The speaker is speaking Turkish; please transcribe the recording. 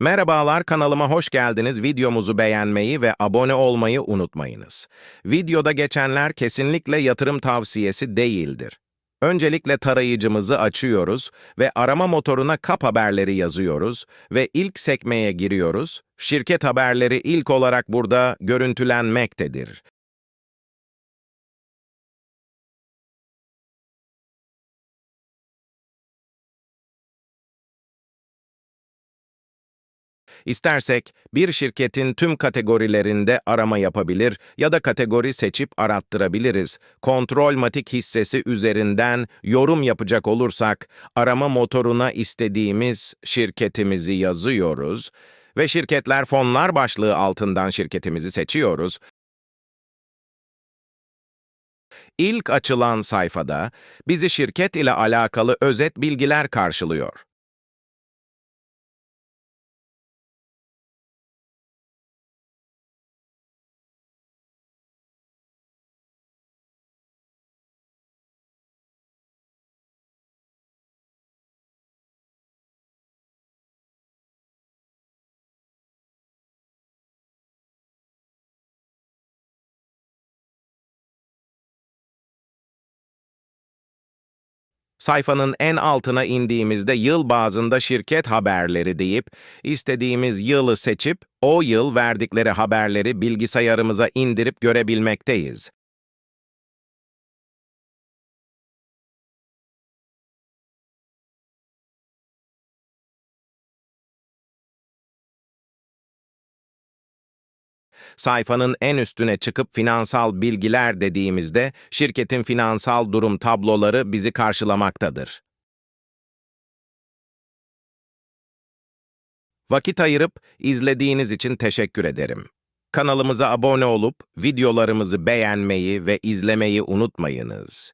Merhabalar kanalıma hoş geldiniz. Videomuzu beğenmeyi ve abone olmayı unutmayınız. Videoda geçenler kesinlikle yatırım tavsiyesi değildir. Öncelikle tarayıcımızı açıyoruz ve arama motoruna kap haberleri yazıyoruz ve ilk sekmeye giriyoruz. Şirket haberleri ilk olarak burada görüntülenmektedir. İstersek bir şirketin tüm kategorilerinde arama yapabilir ya da kategori seçip arattırabiliriz. Kontrolmatik hissesi üzerinden yorum yapacak olursak arama motoruna istediğimiz şirketimizi yazıyoruz ve şirketler fonlar başlığı altından şirketimizi seçiyoruz. İlk açılan sayfada bizi şirket ile alakalı özet bilgiler karşılıyor. Sayfanın en altına indiğimizde yıl bazında şirket haberleri deyip, istediğimiz yılı seçip, o yıl verdikleri haberleri bilgisayarımıza indirip görebilmekteyiz. Sayfanın en üstüne çıkıp finansal bilgiler dediğimizde şirketin finansal durum tabloları bizi karşılamaktadır. Vakit ayırıp izlediğiniz için teşekkür ederim. Kanalımıza abone olup videolarımızı beğenmeyi ve izlemeyi unutmayınız.